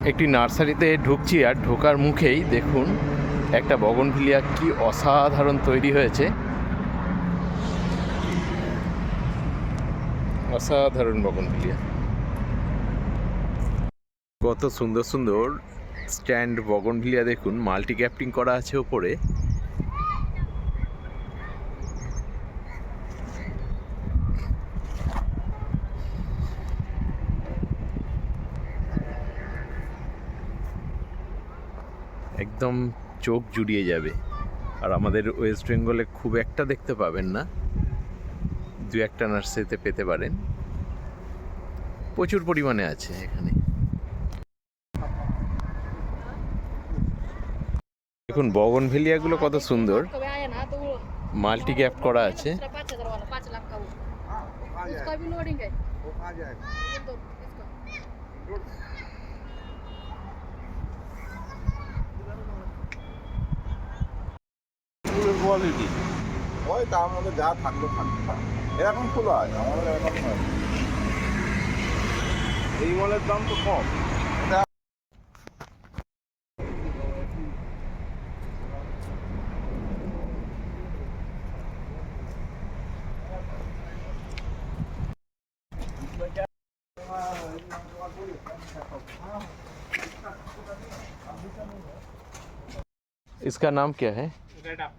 একটি নার্সারিতে ঢুকছি আর ঢোকার মুখেই দেখুন, একটা বগনভিলিয়া কি অসাধারণ তৈরি হয়েছে। অসাধারণ বগনভিলিয়া। কত সুন্দর সুন্দর স্ট্যান্ড বগনভিলিয়া দেখুন মাল্টি ক্যাপটিং করা আছে ওপরে। একদম চোখ জুড়িয়ে যাবে। আর আমাদের ওয়েস্ট বেঙ্গলে খুব একটা দেখতে পাবেন না। দু একটা নার্সারিতে পেতে পারেন। প্রচুর পরিমাণে আছে এখানে। দেখুন বগন ভেলিয়াগুলো কত সুন্দর। মাল্টি গ্যাপ করা আছে। কোয়ালিটি ওই তার মধ্যে যা থাকলো থাকলো এরকম ফুল হয় আমাদের এরকম নয় এই মালের দাম তো কম इसका नाम क्या है रेड एप्पल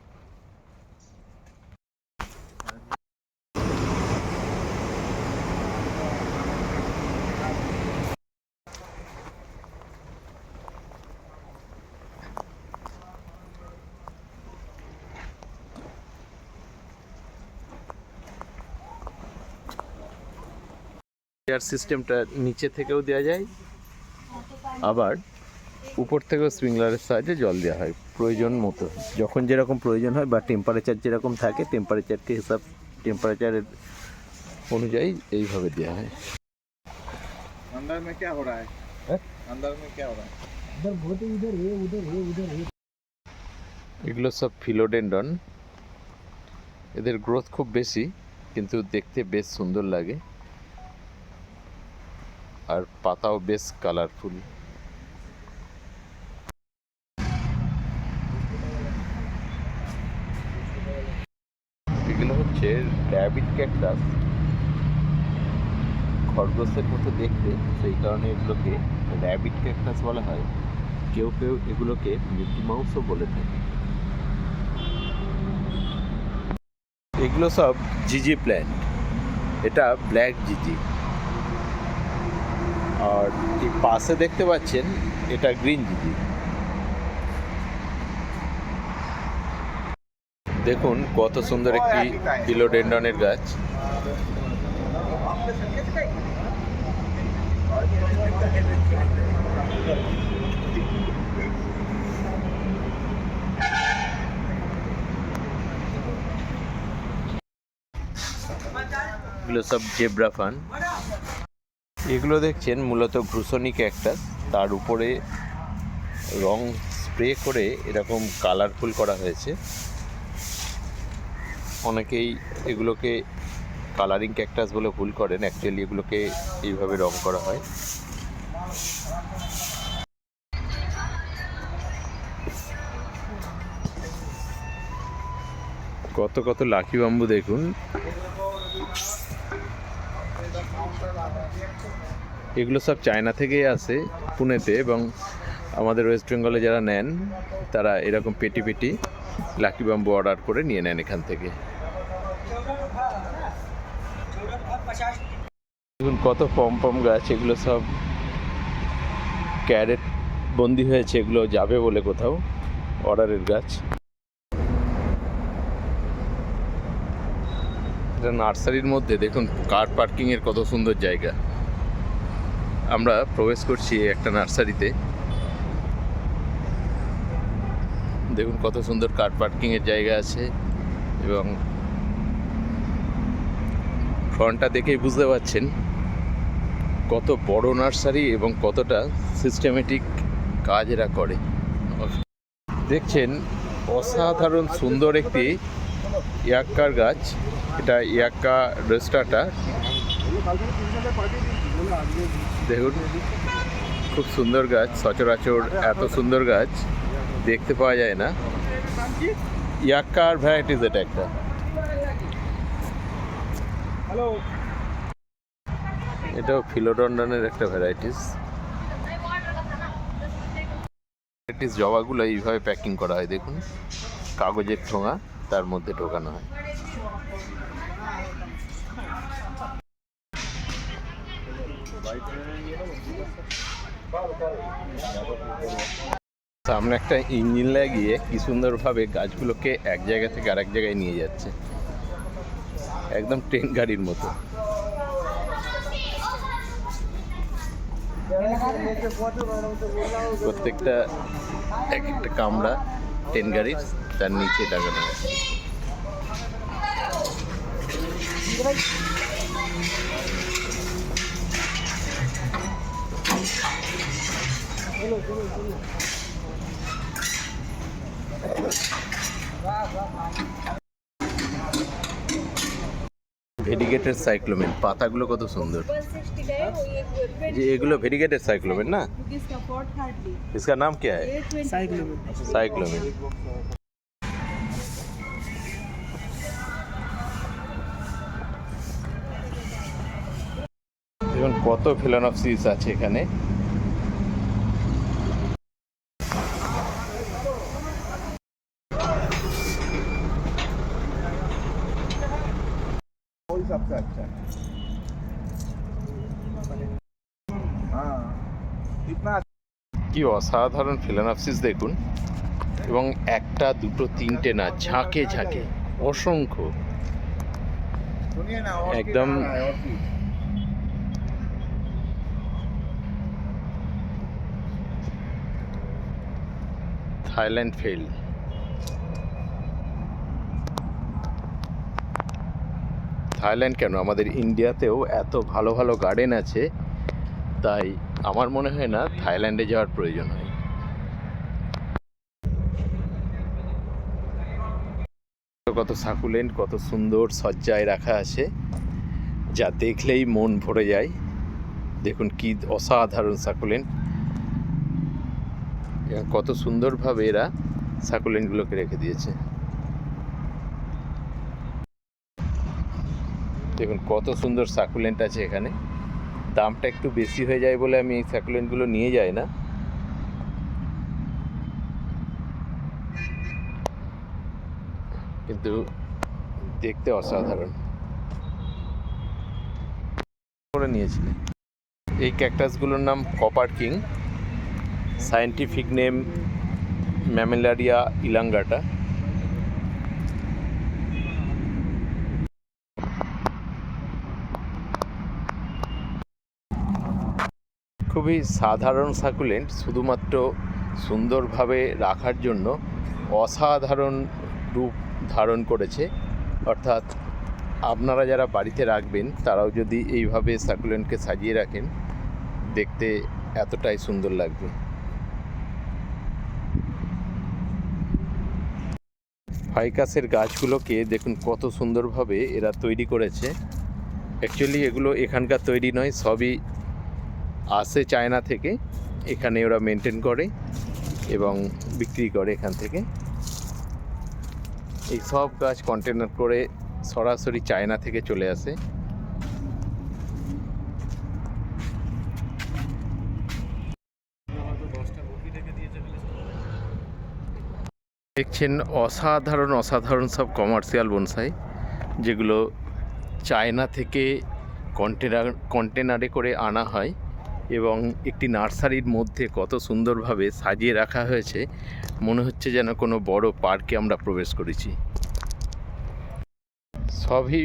এয়ার সিস্টেমটা নিচে থেকেও দেওয়া যায় আবার উপর থেকেও স্প্রিংলারের সাহায্যে জল দেওয়া হয় প্রয়োজন মতো যখন যেরকম প্রয়োজন হয় বা টেম্পারেচার যেরকম থাকে টেম্পারেচারকে হিসাব টেম্পারেচারের অনুযায়ী এইভাবে দেওয়া হয় अंदर में क्या हो रहा है अंदर में क्या हो रहा है এগুলো সব ফিলোডেন্ডন এদের গ্রোথ খুব বেশি কিন্তু দেখতে বেশ সুন্দর লাগে আর পাতাও বেশ কালারফুল এগুলো হচ্ছে র্যাবিট ক্যাকটাস খরগোশের মতো দেখতে, সেই কারণে এগুলোকে র্যাবিট ক্যাকটাস বলা হয়। কেউ কেউ এগুলোকে মিকি মাউসও বলে থাকে এগুলো সব জিজি প্ল্যান্ট এটা ব্ল্যাক জিজি আর এই পাশে দেখতে পাচ্ছেন এটা গ্রিন জিজি দেখুন কত সুন্দর একটি ফিলোডেন্ডনের গাছ। এগুলো সব জেব্রা ফান। এগুলো দেখছেন মূলত ঘ্রুসনিক একটা। তার উপরে রং স্প্রে করে এরকম কালারফুল করা হয়েছে। অনেকেই এগুলোকে কালারিং ক্যাকটাস বলে ভুল করেন। অ্যাকচুয়ালি এগুলোকে এইভাবে রং করা হয়। কত কত লাকি বাম্বু দেখুন। এগুলো সব চায়না থেকেই আসে, পুনেতে এবং আমাদের ওয়েস্ট বেঙ্গলে যারা নেন, তারা এরকম পেটি পেটি লাকি বাম্বু অর্ডার করে নিয়ে নেন এখান থেকে। দেখুন কত পম পম গাছ, এগুলো সব ক্যারেট বন্দি হয়েছে, এগুলো যাবে বলে কোথাও অর্ডারের গাছ। এটা নার্সারির মধ্যে, দেখুন, কার পার্কিংয়ের কত সুন্দর জায়গা। আমরা প্রবেশ করছি একটা নার্সারিতে। দেখুন কত সুন্দর কার পার্কিংয়ের জায়গা আছে এবং ফ্রন্টটা দেখেই বুঝতে পারছেন কত বড় নার্সারি এবং কতটা সিস্টেমেটিক কাজ এরা করে। দেখছেন অসাধারণ সুন্দর একটি ইয়াক্কার গাছ। এটা ইয়াক্কা রেস্টাটা। দেখুন খুব সুন্দর গাছ সচরাচর এত সুন্দর গাছ দেখতে পাওয়া যায় না। ইয়াক্কার ভ্যারাইটিস এটা একটা। এটাও ফিলোডন্ডনের একটা ভ্যারাইটিস ভ্যারাইটিস জবাগুলো এইভাবে প্যাকিং করা হয় দেখুন। কাগজের ঠোঙা তার মধ্যে ঢোকানো হয়। সামনে একটা ইঞ্জিন লাগিয়ে কি সুন্দরভাবে গাছগুলোকে এক জায়গা থেকে আরেক জায়গায় নিয়ে যাচ্ছে। একদম ট্রেন গাড়ির মতো। প্রত্যেকটা এক একটা কামড়া ট্রেন গাড়ির, তার নিচে লাগানো আছে। ভেডিগেটেড সাইক্লোমেন, পাতাগুলো কত সুন্দর। যে এগুলো ভেডিগেটেড সাইক্লোমেন না? इसका नाम क्या है? साइक्लोमिन साइक्लोमिन কত ফিলানফসিস আছে এখানে। আচ্ছা আচ্ছা। কি অসাধারণ ফিলানাপসিস দেখুন। এবং একটা দুটো তিনটে না ঝাঁকে ঝাঁকে। অসংখ্য। একদম থাইল্যান্ড ফেল থাইল্যান্ড কেন? আমাদের ইন্ডিয়াতেও এত ভালো ভালো গার্ডেন আছে, তাই আমার মনে হয় না থাইল্যান্ডে যাওয়ার প্রয়োজন হয়। কত সাকুলেন্ট, কত সুন্দর সজ্জায় রাখা আছে, যা দেখলেই মন ভরে যায়। দেখুন কি অসাধারণ সাকুলেন্ট। কত সুন্দরভাবে এরা সাকুলেন্টগুলোকে রেখে দিয়েছে। দেখুন, কত সুন্দর সাকুলেন্ট আছে এখানে। দামটা একটু বেশি হয়ে যায় বলে আমি এই সাকুলেন্টগুলো নিয়ে যাই না। কিন্তু দেখতে অসাধারণ। করে নিয়েছিলেন। এই ক্যাকটাসগুলোর নাম copper king scientific name mammillaria elongata খুবই সাধারণ সাকুলেন্ট, শুধুমাত্র সুন্দরভাবে রাখার জন্য অসাধারণ রূপ ধারণ করেছে। অর্থাৎ আপনারা যারা বাড়িতে রাখবেন, তারাও যদি এইভাবে সাকুলেন্টকে সাজিয়ে রাখেন, দেখতে এতটাই সুন্দর লাগবে। ফাইকাসের গাছগুলোকে দেখুন কত সুন্দরভাবে এরা তৈরি করেছে। অ্যাকচুয়ালি এগুলো এখানকার তৈরি নয়, সবই আসে চায়না থেকে, এখানে ওরা মেনটেন করে এবং বিক্রি করে এখান থেকে। এই সব গাছ কন্টেনার করে সরাসরি চায়না থেকে চলে আসে। দেখছেন অসাধারণ অসাধারণ সব কমার্শিয়াল বনসাই যেগুলো চায়না থেকে কন্টেনার কন্টেনারে করে আনা হয়। এবং একটি নার্সারির মধ্যে কত সুন্দরভাবে সাজিয়ে রাখা হয়েছে, মনে হচ্ছে যেন কোনো বড় পার্কে আমরা প্রবেশ করেছি। সবই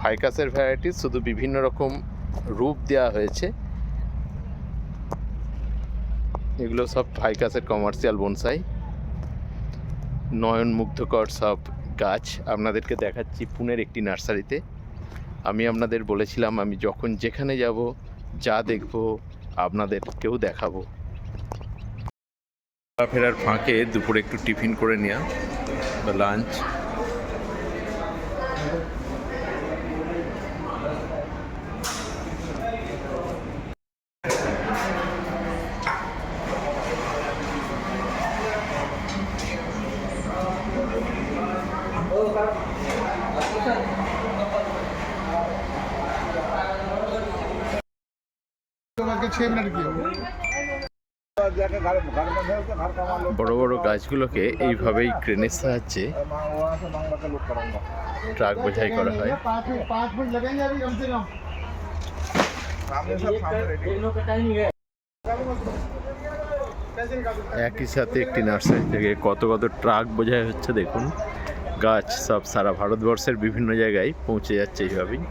ফাইকাসের ভ্যারাইটি শুধু বিভিন্ন রকম রূপ দেওয়া হয়েছে। এগুলো সব ফাইকাসের কমার্শিয়াল বনসাই। নয়ন মুগ্ধকর সব গাছ, আপনাদেরকে দেখাচ্ছি পুনের একটি নার্সারিতে। আমি আপনাদের বলেছিলাম, আমি যখন যেখানে যাব যা দেখব, আপনাদেরকেও দেখাবো ফেরার ফাঁকে দুপুরে একটু টিফিন করে নেওয়া বা লাঞ্চ Thank you. घर में भेज के घर का माल বড় বড় গাছগুলোকে এইভাবেই ক্রেনের সাহায্যে वहाँ से मांगला के लोड कराऊंगा ট্রাক বোঝাই করা হয় पाँच मिनट पाँच मिनट लगेंगे अभी कम से कम सामने सब सामने रेडी একই সাথে একটি নার্সারি থেকে কত কত ট্রাক বোঝাই হচ্ছে দেখুন গাছ সব সারা ভারতবর্ষের বিভিন্ন জায়গায় পৌঁছে যাচ্ছে এইভাবেই